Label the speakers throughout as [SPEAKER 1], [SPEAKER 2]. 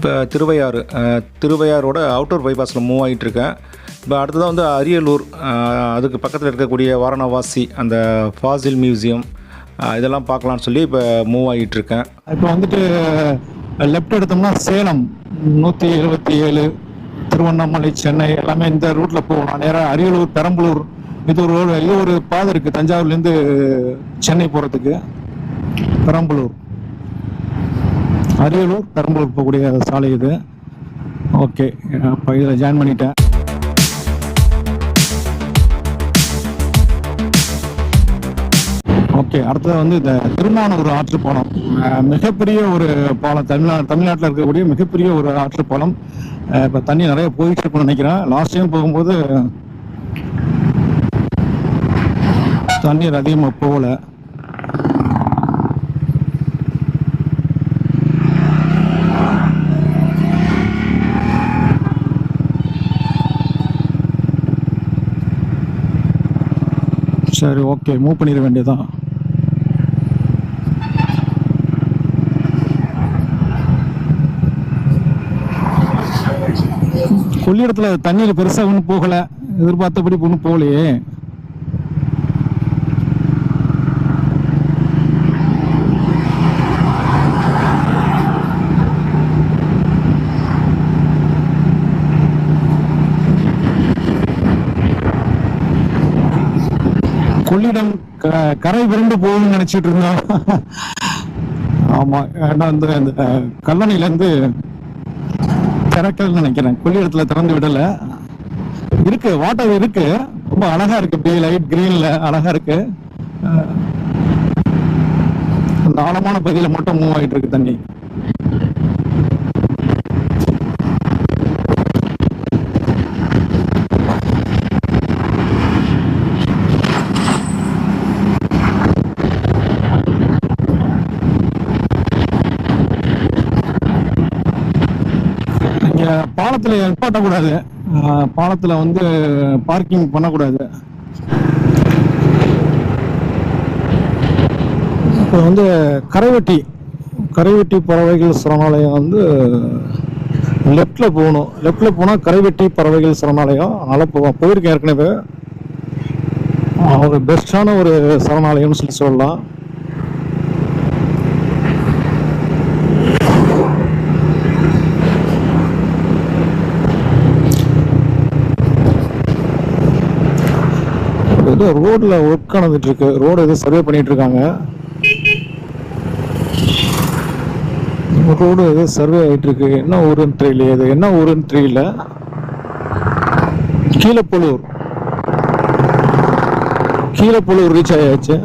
[SPEAKER 1] இப்போ திருவையாறு திருவையாரோட திருவையாறோட அவுட்டர் பைபாஸில் மூவ் ஆகிட்டுருக்கேன் இப்போ அடுத்ததாக வந்து அரியலூர் அதுக்கு பக்கத்தில் இருக்கக்கூடிய வாரணவாசி அந்த ஃபாசில் மியூசியம் இதெல்லாம் பார்க்கலான்னு சொல்லி இப்போ மூவ் ஆகிட்டுருக்கேன்
[SPEAKER 2] இப்போ வந்துட்டு லெஃப்ட் எடுத்தோம்னா சேலம் நூற்றி எழுபத்தி ஏழு திருவண்ணாமலை சென்னை எல்லாமே இந்த ரூட்டில் போகலாம் நேராக அரியலூர் பெரம்பலூர் இது ஒரு இது ஒரு பாதை இருக்குது தஞ்சாவூர்லேருந்து சென்னை போகிறதுக்கு பெரம்பலூர். அரியலூர் பெரம்பலூர் போகக்கூடிய சாலை இது. ஓகே அப்போ இதில் ஜாயின் பண்ணிட்டேன். ஓகே அடுத்தது வந்து இந்த திருமானூர் ஆற்று பாலம் மிகப்பெரிய ஒரு பாலம் தமிழ்நாடு தமிழ்நாட்டில் இருக்கக்கூடிய மிகப்பெரிய ஒரு ஆற்று பாலம் தண்ணி நிறைய போயிட்டு இருக்கும்னு நினைக்கிறேன். லாஸ்ட் டைம் போகும்போது தண்ணீர் அதிகமாக போகல. சரி ஓகே மூவ் பண்ணிட வேண்டியதான் கொள்ளிடத்தில் தண்ணியில் பெருசா ஒன்றும் போகல. எதிர்பார்த்தபடி ஒன்றும் போகலையே. கொள்ளிடம் க- கரை விரண்டு போகும்னு நினைச்சிட்டு இருந்தோம். ஆமா ஏன்னா வந்து இந்த கல்லணையில இருந்து திறக்கலன்னு நினைக்கிறேன். கொள்ளிடத்துல திறந்து விடல. இருக்கு வாட்டர் இருக்கு. ரொம்ப அழகா இருக்கு அப்படியே லைட் கிரீன்ல அழகா இருக்கு. அந்த ஆழமான பகுதியில மட்டும் மூவ் ஆயிட்டு இருக்கு தண்ணி இங்க பாலத்துல நிப்பாட்டக்கூடாது. பாலத்தில் பாலத்துல வந்து பார்க்கிங் பண்ணக்கூடாது. இப்போ வந்து கரைவெட்டி. கரைவெட்டி பறவைகள் சரணாலயம் வந்து லெஃப்டில் போகணும். லெஃப்டில் போனால் கரைவெட்டி பறவைகள் சரணாலயம். அதனால போவோம் போயிருக்கேன் ஏற்கனவே. ஒரு பெஸ்டான ஒரு சரணாலயம்னு சொல்லி சொல்லலாம். வந்து ரோட்ல ஒர்க் நடந்துட்டு இருக்கு ரோடு எதுவும் சர்வே பண்ணிட்டு இருக்காங்க ரோடு எதுவும் சர்வே ஆயிட்டு இருக்கு என்ன ஊருன்னு தெரியல இது. என்ன ஊருன்னு தெரியல. கீழப்பழுவூர் கீழப்பழுவூர் ரீச் ஆயாச்சு.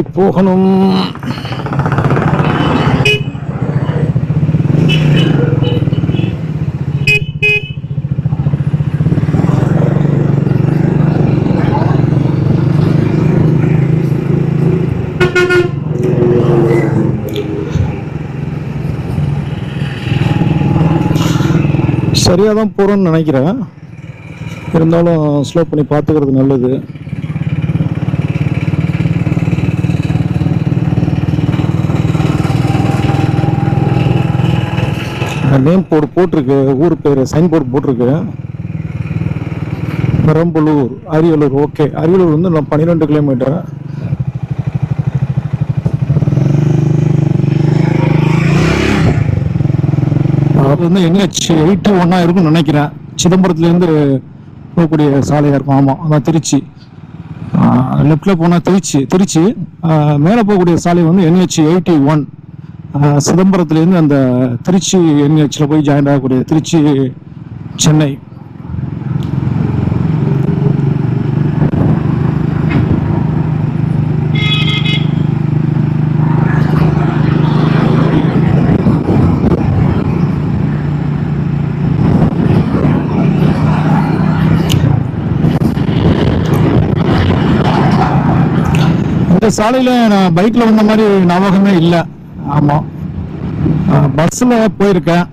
[SPEAKER 2] எப்படி போகணும். சரியாக தான் போகிறோன்னு நினைக்கிறேன். இருந்தாலும் ஸ்லோ பண்ணி பார்த்துக்கிறது நல்லது. நேம் போர்டு போட்டிருக்கு ஊர் பேர் சைன் போர்டு போட்டிருக்கு. பெரம்பலூர் அரியலூர் ஓகே அரியலூர் வந்து நான் பன்னிரெண்டு கிலோமீட்டர் அது வந்து என்ஹெச் எயிட்டி ஒன்னாக இருக்கும்னு நினைக்கிறேன். சிதம்பரத்துலேருந்து போகக்கூடிய சாலையாக இருக்கும். ஆமாம் அதான் திருச்சி. லெஃப்டில் போனால் திருச்சி திருச்சி. மேலே போகக்கூடிய சாலை வந்து என்ஹெச் எயிட்டி ஒன். சிதம்பரத்துலேருந்து அந்த திருச்சி என்ஹெச்சில் போய் ஜாயின் ஆகக்கூடிய திருச்சி சென்னை. இந்த சாலையில் நான் பைக்கில் வந்த மாதிரி ஞாபகமே இல்லை. ஆமாம் பஸ்ஸில் போயிருக்கேன்.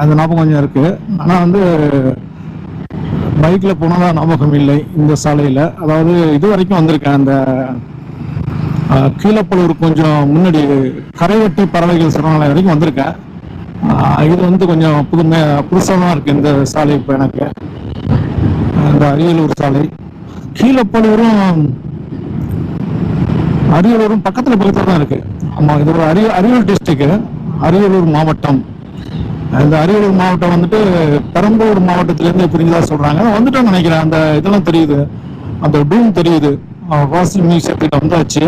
[SPEAKER 2] அது ஞாபகம் கொஞ்சம் இருக்குது ஆனால் வந்து பைக்கில் போனதா ஞாபகம் இல்லை இந்த சாலையில். அதாவது இது வரைக்கும் வந்திருக்கேன். அந்த கீழப்பலூர் கொஞ்சம் முன்னாடி கரைவெட்டி பறவைகள் சரணாலயம் வரைக்கும் வந்திருக்கேன். இது வந்து கொஞ்சம் புதுமை புதுசாக தான் இருக்குது இந்த சாலை இப்போ எனக்கு. இந்த அரியலூர் சாலை. கீழப்பலூரும் அரியலூரும் பக்கத்தில் பக்கத்தில் தான் இருக்குது ஆமாம் இது ஒரு அரிய அரியலூர் டிஸ்ட்ரிக்கு அரியலூர் மாவட்டம். இந்த அரியலூர் மாவட்டம் வந்துட்டு பெரம்பலூர் மாவட்டத்திலேருந்து பிரிஞ்சதா சொல்றாங்க. வந்துட்டோம்னு நினைக்கிறேன். அந்த இதெல்லாம் தெரியுது. அந்த டூம் தெரியுது. வாசி மியூசியத்துக்கு வந்தாச்சு.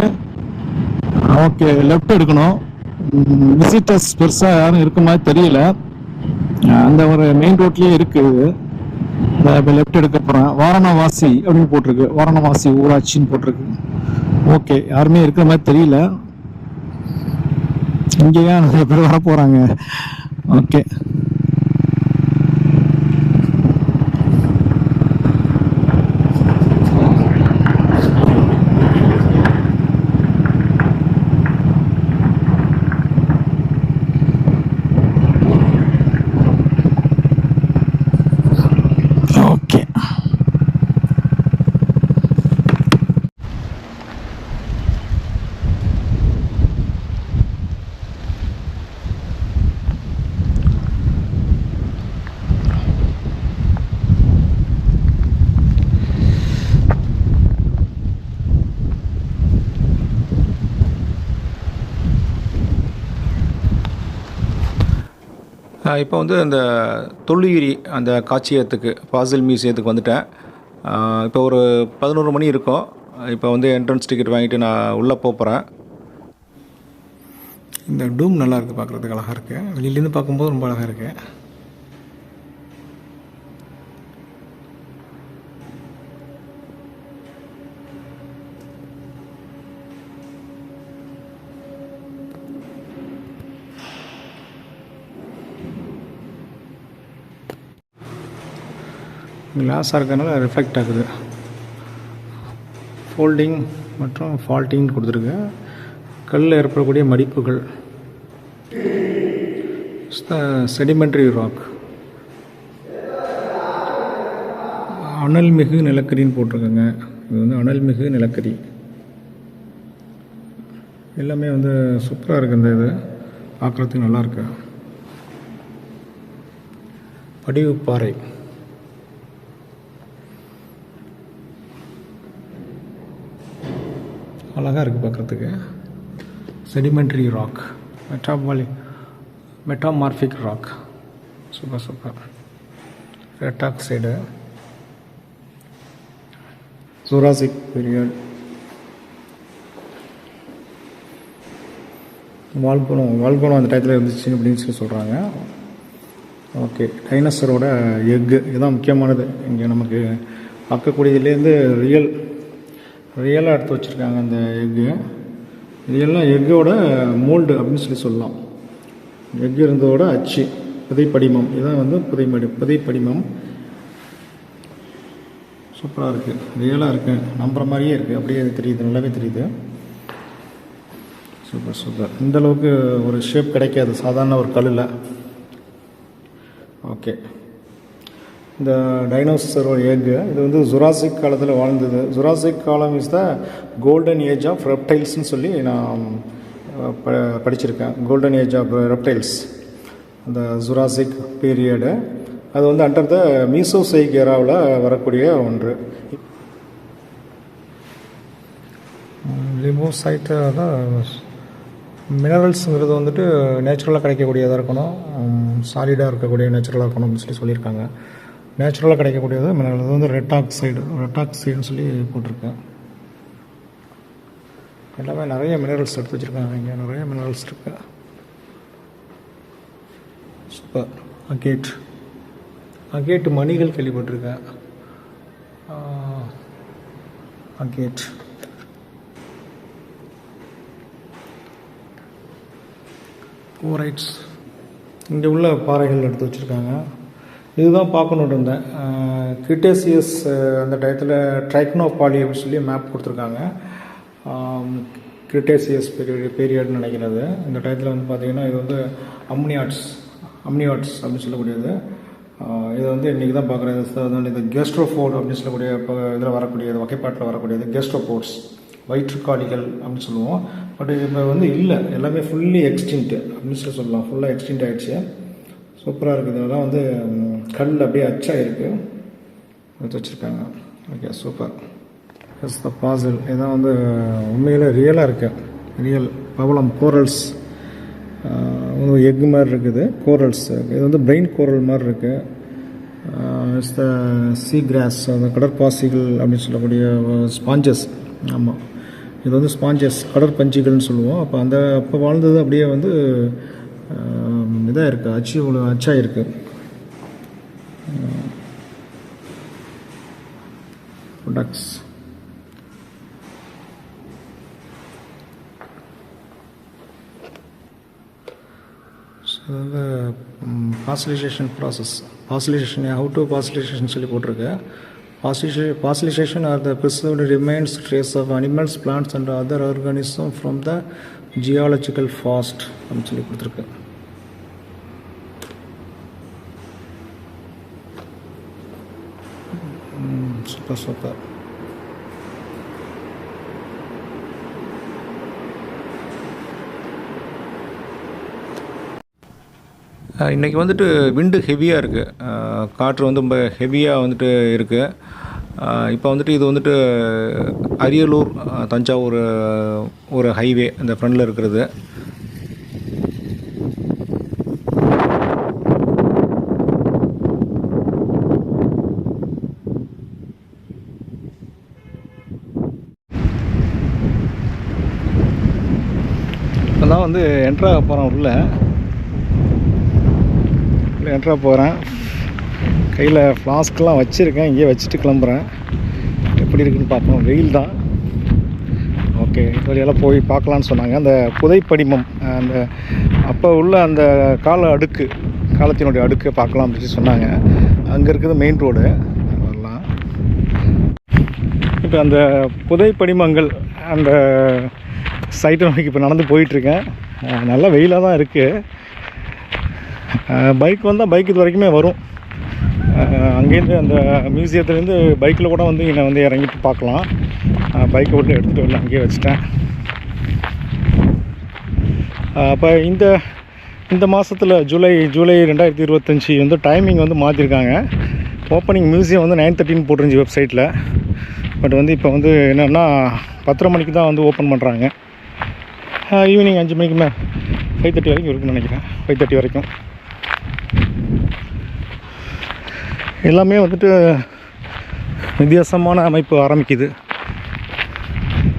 [SPEAKER 2] ஓகே லெஃப்ட் எடுக்கணும். விசிட்டர்ஸ் பெருசாக யாரும் இருக்க மாதிரி தெரியல. அந்த ஒரு மெயின் ரோட்லேயே இருக்குது இப்போ லெஃப்ட் எடுக்க போகிறேன் வாரணவாசி அப்படின்னு போட்டிருக்கு. வாரணவாசி ஊராட்சின்னு போட்டிருக்கு. ஓகே யாருமே இருக்கிற மாதிரி தெரியல. இங்கேயா நிறைய பேர் வர போறாங்க ஓகே
[SPEAKER 1] இப்போ வந்து அந்த தொல்லுயிரி அந்த காட்சியத்துக்கு பாசில் மியூசியத்துக்கு வந்துட்டேன். இப்போ ஒரு பதினோரு மணி இருக்கும். இப்போ வந்து என்ட்ரன்ஸ் டிக்கெட் வாங்கிட்டு நான் உள்ளே போகிறேன் இந்த டூம் நல்லா இருக்குது பார்க்குறதுக்கு அழகாக இருக்குது வெளியிலேருந்து பார்க்கும்போது ரொம்ப அழகாக இருக்குது கிளாஸாக இருக்கிறதுனால ரிஃப்ளெக்ட் ஆகுது. ஃபோல்டிங் மற்றும் ஃபால்ட்டிங் கொடுத்துருக்கு கல்லில் ஏற்படக்கூடிய மடிப்புகள். Sedimentary rock அனல்மிகு நிலக்கரின்னு போட்டிருக்கோங்க. இது வந்து அனல்மிகு நிலக்கரி. எல்லாமே வந்து சூப்பராக இருக்குது இந்த இது. பார்க்குறதுக்கு நல்லாயிருக்கு படிவு பாறை அழகாக இருக்குது பார்க்குறதுக்கு sedimentary rock மெட்டாபாலி metamorphic rock super super. Red oxide Jurassic period வால்குணம் வால்குணம் அந்த டயத்தில் இருந்துச்சு அப்படின்னு சொல்லி சொல்கிறாங்க ஓகே டைனோசரோட எக்கு இதுதான் முக்கியமானது. இங்கே நமக்கு பார்க்கக்கூடியதுலேருந்து ரியல் ரியலாக எடுத்து வச்சுருக்காங்க அந்த எக்கு. இதெல்லாம் எக்கோட மோல்டு அப்படின்னு சொல்லி சொல்லலாம். எக் இருந்ததோட அச்சு புதைப்படிமம். இதுதான் வந்து புதைமடி புதைப்படிமம். சூப்பராக இருக்குது ரியலாக இருக்குது நம்புகிற மாதிரியே இருக்குது அப்படியே தெரியுது. நல்லாவே தெரியுது. Super super. இந்த அளவுக்கு ஒரு ஷேப் கிடைக்காது. சாதாரண ஒரு கல்லில். ஓகே இந்த டைனோசரோட எக்கு இது வந்து ஜுராசிக் காலத்தில் வாழ்ந்தது. ஜுராசிக் காலம் is the golden age of ரெப்டைல்ஸ்னு சொல்லி நான் ப படிச்சிருக்கேன். கோல்டன் ஏஜ் ஆஃப் ரெப்டைல்ஸ் அந்த ஜுராசிக் பீரியடு அது வந்து அண்டர் த மீசோசைக் ஏராவில் வரக்கூடிய ஒன்று. லிமோசைட்டாக தான் மினரல்ஸுங்கிறது வந்துட்டு நேச்சுரலாக கிடைக்கக்கூடியதாக இருக்கணும். சாலிடாக இருக்கக்கூடிய நேச்சுரலாக இருக்கணும் அப்படின்னு சொல்லி சொல்லியிருக்காங்க. நேச்சுரலாக கிடைக்கக்கூடியது. மினரல் அது வந்து ரெட் ஆக்சைடு ரெட் ஆக்சைடுன்னு சொல்லி போட்டிருக்கேன் எல்லாமே நிறைய மினரல்ஸ் எடுத்து வச்சுருக்காங்க இங்கே. நிறைய மினரல்ஸ் இருக்கு. சூப்பர் அகேட் அகேட் மணிகள் கேள்விப்பட்டிருக்கேன். அகேட் கோரைட்ஸ் இங்கே உள்ள பாறைகள் எடுத்து வச்சுருக்காங்க. இதுதான் பார்க்கணுட்டு இருந்தேன். கிரிட்டேசியஸ் அந்த டயத்தில் ட்ரைக்னோபாலி அப்படின்னு சொல்லி மேப் கொடுத்துருக்காங்க. கிரிட்டேசியஸ் பீரியட் பீரியட்னு நினைக்கிறது. இந்த டயத்தில் வந்து பார்த்திங்கன்னா இது வந்து அம்னியாட்ஸ் அம்னியாட்ஸ் அப்படின்னு சொல்லக்கூடியது. இது வந்து இன்றைக்கி தான் பார்க்குறது வந்து இந்த கெஸ்ட்ரோஃபோர்ட் அப்படின்னு சொல்லக்கூடிய இப்போ இதில் வரக்கூடியது வகைப்பாட்டில் வரக்கூடியது கெஸ்ட்ரோபோர்ட்ஸ் வயிற்றுக்காளிகள் அப்படின்னு சொல்லுவோம். பட் இப்போ வந்து இல்லை. எல்லாமே ஃபுல்லி எக்ஸ்டின்ட் அப்படின்னு சொல்லி சொல்லலாம். ஃபுல்லாக எக்ஸ்டின்ட் ஆகிடுச்சு சூப்பராக இருக்குது. இதெல்லாம் வந்து கல் அப்படியே அச்சா இருக்குது எடுத்து வச்சுருக்காங்க. Okay super yes the fossil இதான் வந்து உண்மையில் ரியலாக இருக்கு. ரியல் பவளம் கோரல்ஸ் எக் மாதிரி இருக்குது. கோரல்ஸ் இது வந்து பிரெயின் கோரல் மாதிரி இருக்குது இட்ஸ் த சீ கிராஸ் அந்த கடற்பாசிகள் அப்படின்னு சொல்லக்கூடிய ஸ்பாஞ்சஸ் ஆமாம் இது வந்து ஸ்பாஞ்சஸ் கடற்பஞ்சிகள்னு சொல்லுவோம். அப்போ அந்த அப்போ வாழ்ந்தது அப்படியே வந்து இதாக இருக்குது அச்சு அச்சாக இருக்குது products. ஸோ இது fossilisation process fossilisation how to fossilisation சொல்லி போட்டிருக்கு. Fossil fossilisation are the preserved remains trace of animals plants and other organism from the geological past அப்படின்னு சொல்லி கொடுத்துருக்கு. Красота. இன்றைக்கி வந்துட்டு விண்டு ஹெவியாக இருக்குது காற்று வந்து ரொம்ப ஹெவியாக வந்துட்டு இருக்குது இப்போ வந்துட்டு இது வந்துட்டு அரியலூர் தஞ்சாவூர் ஒரு ஹைவே இந்த ஃப்ரண்டில் இருக்கிறது. வந்து என்ட்ராக போகிறோம் உள்ளே. உள்ளே என்ட்ராக போகிறேன் கையில் ஃப்ளாஸ்க்லாம் வச்சுருக்கேன். இங்கேயே வச்சுட்டு கிளம்புறேன். எப்படி இருக்குன்னு பார்ப்போம். வெயில் தான். ஓகே இது வழியெல்லாம் போய் பார்க்கலான்னு சொன்னாங்க. அந்த புதைப்படிமம் அந்த அப்போ உள்ள அந்த கால அடுக்கு காலத்தினுடைய அடுக்கை பார்க்கலாம் அப்படின்னு சொன்னாங்க. அங்கே இருக்குது மெயின் ரோடு வரலாம். இப்போ அந்த புதைப்படிமங்கள் அந்த சைட்டை நோக்கி இப்போ நடந்து போயிட்டுருக்கேன். நல்லா வெயிலாக தான் இருக்குது பைக் வந்தால் பைக் இது வரைக்குமே வரும். அங்கேருந்து அந்த மியூசியத்துலேருந்து பைக்கில் கூட வந்து என்னை வந்து இறங்கிட்டு பார்க்கலாம். பைக்கை விட்டு எடுத்துகிட்டு வரல அங்கேயே வச்சுட்டேன். அப்போ இந்த இந்த மாதத்தில் ஜூலை ஜூலை ரெண்டாயிரத்தி இருபத்தஞ்சி வந்து டைமிங் வந்து மாற்றிருக்காங்க ஓப்பனிங் மியூசியம் வந்து நைன் தேர்ட்டின்னு போட்டுருந்துச்சு வெப்சைட்டில் பட் வந்து இப்போ வந்து என்னென்னா பத்தரை மணிக்கு தான் வந்து ஓப்பன் பண்ணுறாங்க ஈவினிங் அஞ்சு மணிக்கு மேம் ஃபைவ் தேர்ட்டி வரைக்கும் இருக்குன்னு நினைக்கிறேன். ஃபைவ் தேர்ட்டி வரைக்கும். எல்லாமே வந்துட்டு வித்தியாசமான அமைப்பு ஆரம்பிக்குது.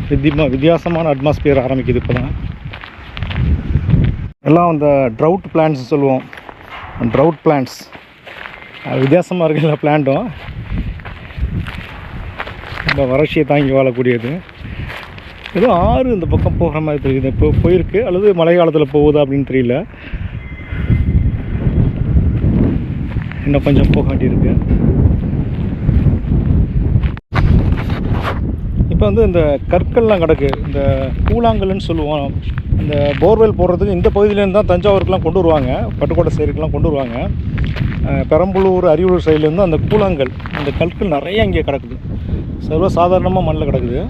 [SPEAKER 1] வித்தியமாக வித்தியாசமான அட்மாஸ்பியர் ஆரம்பிக்குது இப்போ தான் எல்லாம் அந்த ட்ரவுட் பிளான்ஸ் சொல்லுவோம். ட்ரவுட் பிளான்ஸ் வித்தியாசமாக இருக்கு எல்லா பிளான்ட்டும் ரொம்ப வறட்சியை தாங்கி வாழக்கூடியது. ஏதோ ஆறு இந்த பக்கம் போகிற மாதிரி தெரியுது. இப்போ போயிருக்கு. அல்லது மழை காலத்தில் போகுதா அப்படின்னு தெரியல. இன்னும் கொஞ்சம் போக வேண்டியிருக்கு. இப்போ வந்து இந்த கற்கள்லாம் கிடக்கு. இந்த கூழாங்கல்னு சொல்லுவோம். இந்த போர்வெல் போடுறதுக்கு இந்த பகுதியிலேருந்து தான் தஞ்சாவூருக்குலாம் கொண்டு வருவாங்க. பட்டுக்கோட்டை சைடுக்கெலாம் கொண்டு வருவாங்க. பெரம்பலூர் அரியலூர் சைட்லேருந்து அந்த கூழாங்கல் அந்த கற்கள் நிறைய இங்கே கிடக்குது. சர்வ சாதாரணமாக மண்ணில் கிடக்குது.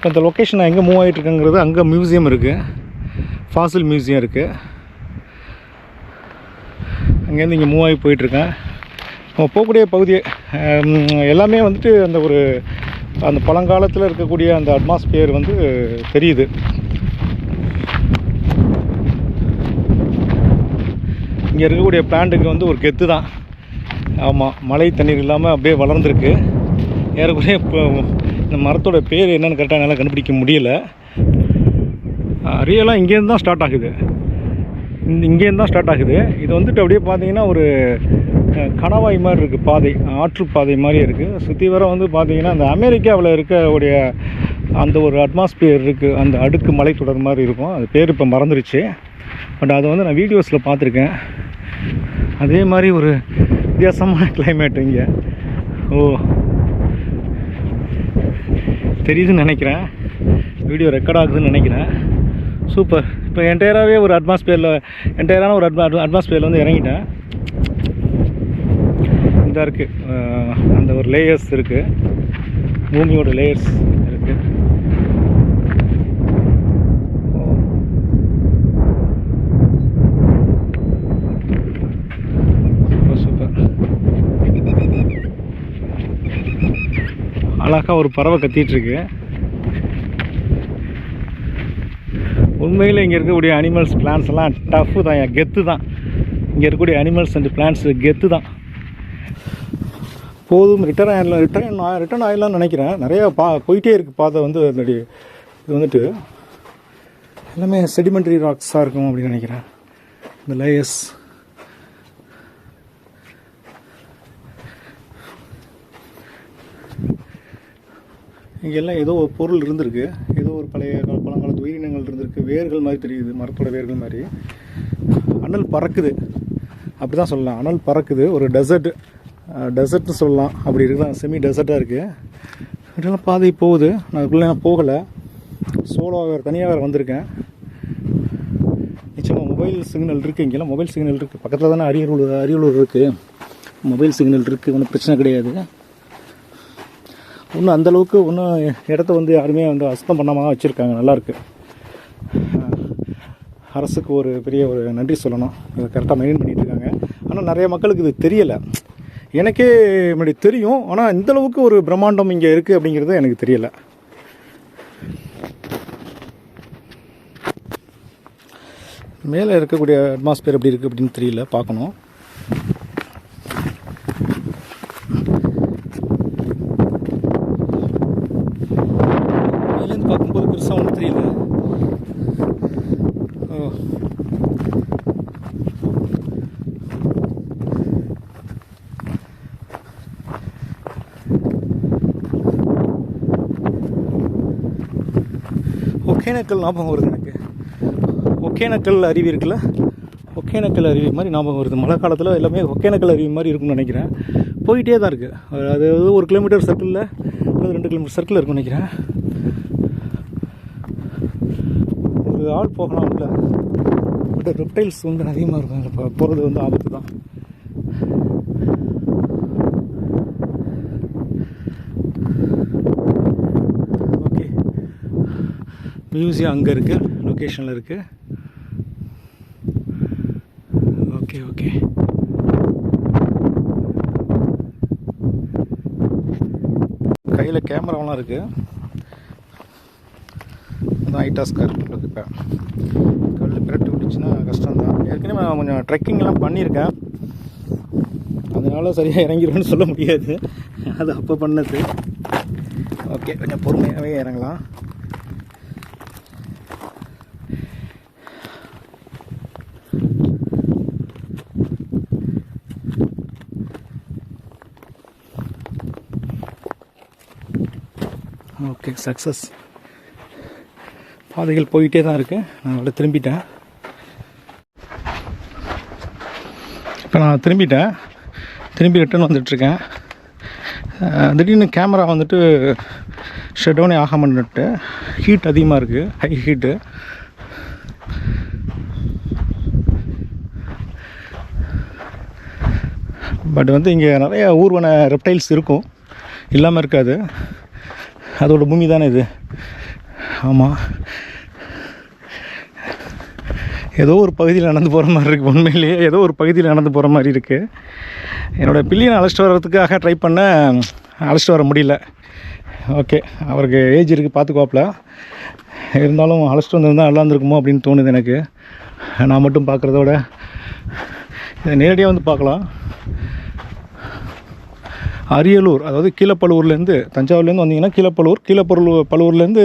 [SPEAKER 1] இப்போ இந்த லொக்கேஷன் எங்கே மூவ் ஆகிட்டு இருக்குங்கிறது அங்கே மியூசியம் இருக்குது ஃபாசில் மியூசியம் இருக்குது அங்கேருந்து இங்கே மூவ் ஆகி போயிட்டுருக்கேன். நம்ம போகக்கூடிய பகுதி எல்லாமே வந்துட்டு அந்த ஒரு அந்த பழங்காலத்தில் இருக்கக்கூடிய அந்த அட்மாஸ்பியர் வந்து தெரியுது. இங்கே இருக்கக்கூடிய பிளான்ட்டுக்கு வந்து ஒரு கெத்து தான். ஆமாம் மழை தண்ணீர் இல்லாமல் அப்படியே வளர்ந்துருக்கு. ஏறக்குறைய இப்போ இந்த மரத்தோட பேர் என்னென்னு கரெக்டாக என்னால் கண்டுபிடிக்க முடியல. ரியலாக இங்கேருந்து தான் ஸ்டார்ட் ஆகுது. இந்த இங்கேருந்து தான் ஸ்டார்ட் ஆகுது. இது வந்துட்டு அப்படியே பார்த்தீங்கன்னா ஒரு கணவாய் மாதிரி இருக்குது பாதை ஆற்று பாதை மாதிரி இருக்குது சுற்றி வர வந்து பார்த்தீங்கன்னா அந்த அமெரிக்காவில் இருக்கக்கூடிய அந்த ஒரு அட்மாஸ்பியர் இருக்குது அந்த அடுக்கு மலைத்தொடர் மாதிரி இருக்கும். அது பேர் இப்போ மறந்துருச்சு. பட் அதை வந்து நான் வீடியோஸில் பார்த்துருக்கேன். அதே மாதிரி ஒரு வித்தியாசமான கிளைமேட் இங்கே. ஓ தெரியுதுன்னு நினைக்கிறேன். வீடியோ ரெக்கார்ட் ஆகுதுன்னு நினைக்கிறேன். சூப்பர் இப்போ என்டையராகவே ஒரு அட்மாஸ்பியரில் என்டையரான ஒரு அட்மா அட்மாஸ்பியரில் வந்து இறங்கிட்டேன். இதாக இருக்குது அந்த ஒரு லேயர்ஸ் இருக்குது பூமியோட லேயர்ஸ் இருக்குது சூப்பர் அழகாக ஒரு பறவை கத்திகிட்ருக்கு உண்மையில் இங்கே இருக்கக்கூடிய அனிமல்ஸ் பிளான்ஸ் எல்லாம் டஃப்பு தான் கெத்து தான். இங்கே இருக்கக்கூடிய அனிமல்ஸ் அண்ட் பிளான்ஸ் கெத்து தான். போதும் ரிட்டர்ன் ஆயிடலாம் ரிட்டர்ன் ரிட்டர்ன் ஆயிடலாம்னு நினைக்கிறேன். நிறையா பா போயிட்டே இருக்குது பாதை வந்து அதனுடைய இது வந்துட்டு. எல்லாமே செடிமெண்ட்ரி ராக்ஸாக இருக்கும் அப்படின்னு நினைக்கிறேன். இந்த லேயர்ஸ் இங்கெல்லாம் ஏதோ ஒரு பொருள் இருந்திருக்கு. ஏதோ ஒரு பழைய கால- பழங்காலத்து உயிரினங்கள் இருந்திருக்கு. வேர்கள் மாதிரி தெரியுது மரத்தோட வேர்கள் மாதிரி. அனல் பறக்குது. அப்படி தான் சொல்லலாம். அனல் பறக்குது. ஒரு டெசர்ட் டெசர்ட்னு சொல்லலாம். அப்படி இருக்குதான் செமி டெசர்ட்டாக இருக்குது இதெல்லாம் பாதை போகுது. நான் அதுக்குள்ளே நான் போகலை. சோலோ வேறு தனியாக வேறு வந்திருக்கேன். நிச்சயமாக மொபைல் சிக்னல் இருக்குது இங்கெல்லாம் மொபைல் சிக்னல் இருக்குது பக்கத்தில் தானே அரியலூர் அரியலூர் இருக்குது மொபைல் சிக்னல் இருக்குது ஒன்றும் பிரச்சனை கிடையாது. இன்னும் அந்தளவுக்கு இன்னும் இடத்த வந்து யாருமே வந்து அசுத்தம் பண்ணாமல் வச்சுருக்காங்க. நல்லாயிருக்கு அரசுக்கு ஒரு பெரிய ஒரு நன்றி சொல்லணும். இதை கரெக்டாக மெயின்டைன் பண்ணிகிட்டு இருக்காங்க. ஆனால் நிறைய மக்களுக்கு இது தெரியலை. எனக்கே முன்னாடி தெரியும். ஆனால் இந்த அளவுக்கு ஒரு பிரம்மாண்டம் இங்கே இருக்குது அப்படிங்கிறது எனக்கு தெரியலை. மேலே இருக்கக்கூடிய அட்மாஸ்பியர் எப்படி இருக்குது அப்படின்னு தெரியல. பார்க்கணும் மேலேருந்து பார்க்கும்போது பெருசாக ஒன்றும் தெரியல ஓ ஒகேனக்கல் ஞாபகம் வருது எனக்கு. ஒகேனக்கல் அருவி இருக்குல்ல? ஒகேனக்கல் அருவி மாதிரி ஞாபகம் வருது. மழை காலத்தில் எல்லாமே ஒகேனக்கல் அருவி மாதிரி இருக்கும்னு நினைக்கிறேன். போயிட்டே தான் இருக்குது அது ஒரு கிலோமீட்டர் சர்க்கிளில் அல்லது ரெண்டு கிலோமீட்டர் சர்க்கிள் இருக்கும்னு நினைக்கிறேன். ஒரு ஆள் போகலாம் உள்ள பட் ரெப்டைல்ஸ் வந்து அதிகமாக இருக்கும். போகிறது வந்து ஆபத்து தான் ஓகே மியூசியம் அங்கே இருக்குது லொக்கேஷனில் இருக்குது ஓகே ஓகே கையில் கேமராவெலாம் இருக்குது அதான் ஐட்டாஸ்காக இருக்குது இப்போ. கல் பிரட்டு விட்டுச்சுன்னா கஷ்டம்தான். ஏற்கனவே நான் கொஞ்சம் ட்ரெக்கிங்லாம் பண்ணியிருக்கேன். அதனால் சரியாக இறங்கிடுவேன்னு சொல்ல முடியாது. அது அப்போ பண்ணது. ஓகே கொஞ்சம் பொறுமையாகவே இறங்கலாம். ஓகே சக்ஸஸ் பாதைகள் போயிட்டே தான் இருக்குது நான் அவளை திரும்பிட்டேன். இப்போ நான் திரும்பிட்டேன். திரும்பி ரிட்டர்ன் வந்துட்டுருக்கேன். திடீர்னு கேமரா வந்துட்டு ஷட் டவுனே ஆகாமன்னுட்டு ஹீட் அதிகமாக இருக்குது ஹை ஹீட்டு பட் வந்து இங்கே நிறைய ஊர்வன ரெப்டைல்ஸ் இருக்கும். இல்லாமல் இருக்காது. அதோட பூமி தானே இது? ஆமாம் ஏதோ ஒரு பகுதியில் நடந்து போகிற மாதிரி இருக்குது உண்மையிலேயே. ஏதோ ஒரு பகுதியில் நடந்து போகிற மாதிரி இருக்குது என்னோடய பிள்ளையை அழைச்சிட்டு வர்றதுக்காக ட்ரை பண்ணேன் அழைச்சிட்டு வர முடியல. ஓகே அவருக்கு ஏஜ் இருக்குது பார்த்துக்குவாப்பில் இருந்தாலும் அழைச்சிட்டு வந்திருந்தால் நல்லா இருந்திருக்குமோ அப்படின்னு தோணுது எனக்கு. நான் மட்டும் பார்க்குறதோட இதை நேரடியாக வந்து பார்க்கலாம். அரியலூர் அதாவது கீழப்பழுவூர்லேருந்து தஞ்சாவூர்லேருந்து வந்தீங்கன்னா கீழப்பழுவூர் கீழப்பழுவூர் பழுவூர்லேருந்து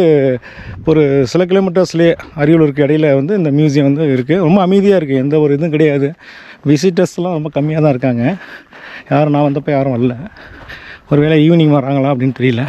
[SPEAKER 1] ஒரு சில கிலோமீட்டர்ஸ்லேயே அரியலூருக்கு இடையில வந்து இந்த மியூசியம் வந்து இருக்குது ரொம்ப அமைதியாக இருக்குது எந்த ஒரு இதுவும் கிடையாது. விசிட்டர்ஸ்லாம் ரொம்ப கம்மியாக தான் இருக்காங்க. யாரும் நான் வந்தப்போ யாரும் வரல. ஒருவேளை ஈவினிங் வராங்களா அப்படின்னு தெரியல.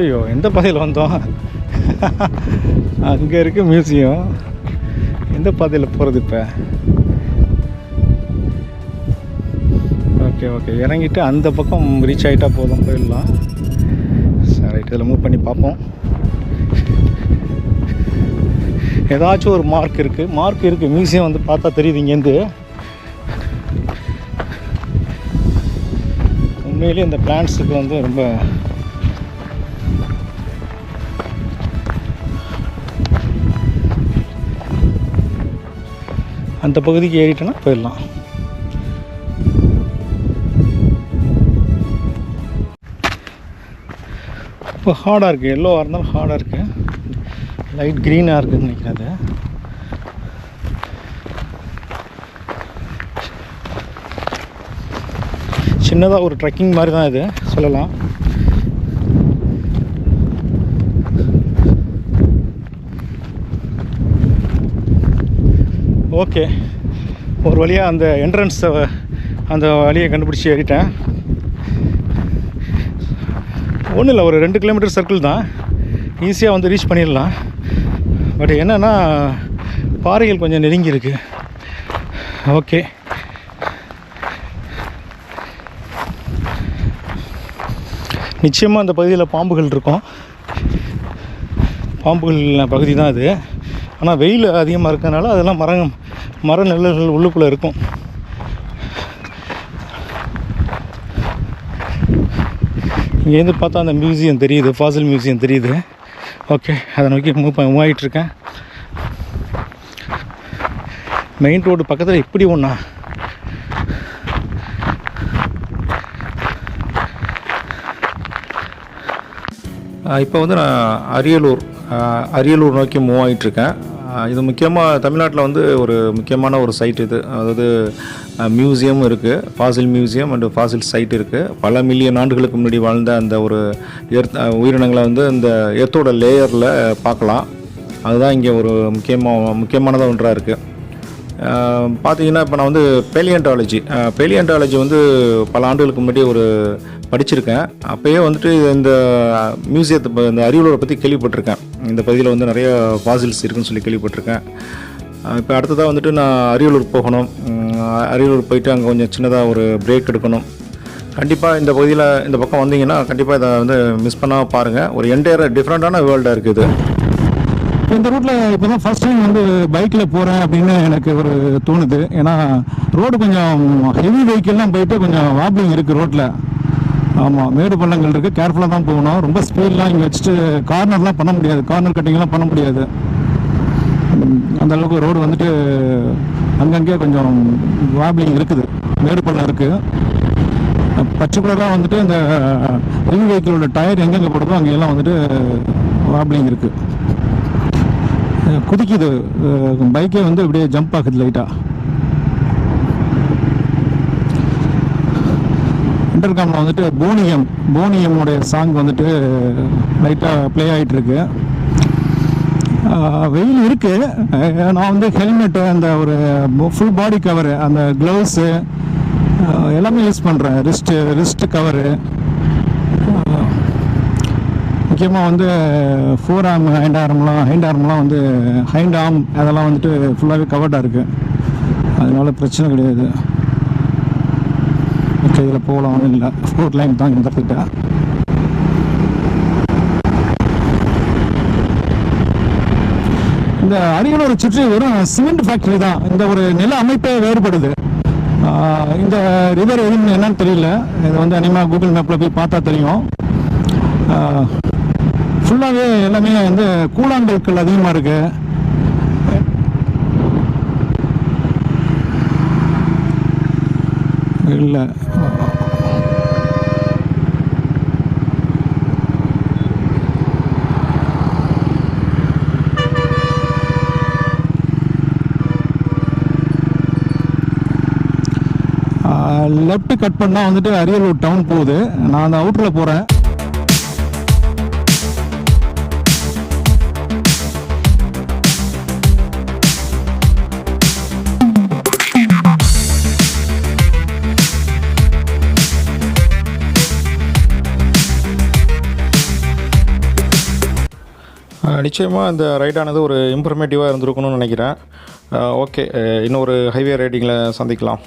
[SPEAKER 1] ஐயோ எந்த பாதையில் வந்தோம்? அங்கே இருக்கு மியூசியம் எந்த பாதையில் போகிறது இப்போ? ஓகே ஓகே இறங்கிட்டு அந்த பக்கம் ரீச் ஆகிட்டா போதும் போயிடலாம். சரி இதில் மூவ் பண்ணி பார்ப்போம். ஏதாச்சும் ஒரு மார்க் இருக்குது மார்க் இருக்குது மியூசியம் வந்து பார்த்தா தெரியுது இங்கேருந்து. உண்மையிலேயே இந்த பிளான்ஸுக்கு வந்து ரொம்ப அந்த பகுதிக்கு ஏறிட்டோன்னா போயிடலாம். இப்போ ஹார்டாக இருக்குது எல்லோவாக இருந்தாலும் ஹார்டாக இருக்குது லைட் க்ரீனாக இருக்குதுன்னு நினைக்கிறேன் அது சின்னதாக ஒரு ட்ரெக்கிங் மாதிரி தான் இது. சொல்லலாம். ஓகே. ஒரு வழியாக அந்த என்ட்ரன்ஸை அந்த வழியை கண்டுபிடிச்சி ஏறிட்டேன். ஒன்றும் இல்லை ஒரு ரெண்டு கிலோமீட்டர் சர்க்கிள் தான். ஈஸியாக வந்து ரீச் பண்ணிடலாம். பட் என்னென்னா பாறைகள் கொஞ்சம் நெருங்கி இருக்கு. ஓகே. நிச்சயமாக அந்த பகுதியில் பாம்புகள் இருக்கும். பாம்புகள் பகுதி தான் அது. ஆனால் வெயில் அதிகமாக இருக்கிறதுனால அதெல்லாம் மரம் மர நிழல்கள் உள்ளுக்குள்ளே இருக்கும். இங்கேருந்து பார்த்தா அந்த மியூசியம் தெரியுது ஃபாசில் மியூசியம் தெரியுது. ஓகே அதை நோக்கி மூவ் மூவ் ஆகிட்டுருக்கேன் மெயின் ரோடு பக்கத்தில் இப்படி ஒன்றா இப்போ வந்து நான் அரியலூர் அரியலூர் நோக்கி மூவ் ஆகிட்டுருக்கேன் இது முக்கியமாக தமிழ்நாட்டில் வந்து ஒரு முக்கியமான ஒரு சைட் இது. அதாவது மியூசியம் இருக்குது fossil museum and fossil site இருக்குது பல மில்லியன் ஆண்டுகளுக்கு முன்னாடி வாழ்ந்த அந்த ஒரு எர்த் உயிரினங்களை வந்து இந்த எர்த்தோட லேயரில் பார்க்கலாம். அதுதான் இங்கே ஒரு முக்கியமாக முக்கியமானதாக ஒன்றாக இருக்குது பார்த்தீங்கன்னா இப்போ நான் வந்து பேலியன்டாலஜி பேலியன்டாலஜி வந்து பல ஆண்டுகளுக்கு முன்னாடி ஒரு படிச்சிருக்கேன். அப்போயே வந்துட்டு இந்த மியூசியத்தை இந்த அரியலூரை பற்றி கேள்விப்பட்டிருக்கேன். இந்த பகுதியில் வந்து நிறைய ஃபாசில்ஸ் இருக்குன்னு சொல்லி கேள்விப்பட்டிருக்கேன். இப்போ அடுத்ததாக வந்துட்டு நான் அரியலூர் போகணும். அரியலூர் போயிட்டு அங்கே கொஞ்சம் சின்னதாக ஒரு பிரேக் எடுக்கணும். கண்டிப்பாக இந்த பகுதியில் இந்த பக்கம் வந்தீங்கன்னா கண்டிப்பாக இதை வந்து மிஸ் பண்ணாமல் பாருங்கள் ஒரு என்டையர் டிஃப்ரெண்ட்டான வேர்ல்டாக இருக்குது
[SPEAKER 2] இப்போ இந்த ரூட்ல இப்போ தான் ஃபர்ஸ்ட் டைம் வந்து பைக்கில் போகிறேன் அப்படின்னு எனக்கு ஒரு தோணுது. ஏன்னா ரோடு கொஞ்சம் ஹெவி வெஹிக்கிள்லாம் போயிட்டு கொஞ்சம் வாப்ளிங் இருக்குது ரோட்டில் ஆமாம் மேடு பள்ளங்கள் இருக்குது கேர்ஃபுல்லாக தான் போகணும். ரொம்ப ஸ்பீட்லாம் இங்கே வச்சுட்டு கார்னர்லாம் பண்ண முடியாது. கார்னர் கட்டிங்லாம் பண்ண முடியாது. அந்த அளவுக்கு ரோடு வந்துட்டு அங்கங்கே கொஞ்சம் வாப்ளிங் இருக்குது. மேடு பள்ளம் இருக்குது பர்டிகுலராக வந்துட்டு இந்த ஹெவி வெஹிக்கிளோட டயர் எங்கெங்கே போடுதோ அங்கெல்லாம் வந்துட்டு வாப்ளிங் இருக்குது குதிக்குது. பைக்கே வந்து அப்படியே ஜம்ப் ஆகுது லைட்டாக இன்டர்காமில் வந்துட்டு போனியம் போனியமுடைய சாங் வந்துட்டு லைட்டாக ப்ளே ஆகிட்டு இருக்கு. வெயில் இருக்கு. நான் வந்து ஹெல்மெட்டு அந்த ஒரு ஃபுல் பாடி கவரு அந்த க்ளவுஸு எல்லாமே யூஸ் பண்ணுறேன் ரிஸ்ட்டு ரிஸ்ட்டு கவரு முக்கியமாக வந்து ஃபோர் ஆர்ம் ஹைண்ட் ஆர்ம்லாம் ஹைண்ட் ஆர்ம்லாம் வந்து ஹைண்ட் ஆர்ம் அதெல்லாம் வந்துட்டு ஃபுல்லாகவே கவர்டாக இருக்குது அதனால பிரச்சனை கிடையாது. ஓகே இதில் போகலாம் ஒன்றும் இல்லை. ஃபோர் லைன் தான் இந்த இடத்துக்கிட்ட இந்த அரியலூர் சுற்றி வெறும் சிமெண்ட் ஃபேக்டரி தான். இந்த ஒரு நில அமைப்பே வேறுபடுது. இந்த ரிவர் எதுன்னு என்னன்னு தெரியல. இது வந்து அனிமா கூகுள் மேப்பில் போய் பார்த்தா தெரியும். ஃபுல்லாகவே எல்லாமே வந்து கூழாங்கற்கள் அதிகமாக இருக்கு. இல்லை. லெஃப்ட் கட் பண்ணால் வந்துட்டு அரியலூர் டவுன் போகுது. நான் அந்த அவுட்டரில் போகிறேன்
[SPEAKER 1] நிச்சயமாக இந்த ரைடானது ஒரு இன்ஃபர்மேட்டிவாக இருந்திருக்கணும்னு நினைக்கிறேன். ஓகே இன்னொரு ஹைவே ரைடிங்கில் சந்திக்கலாம்.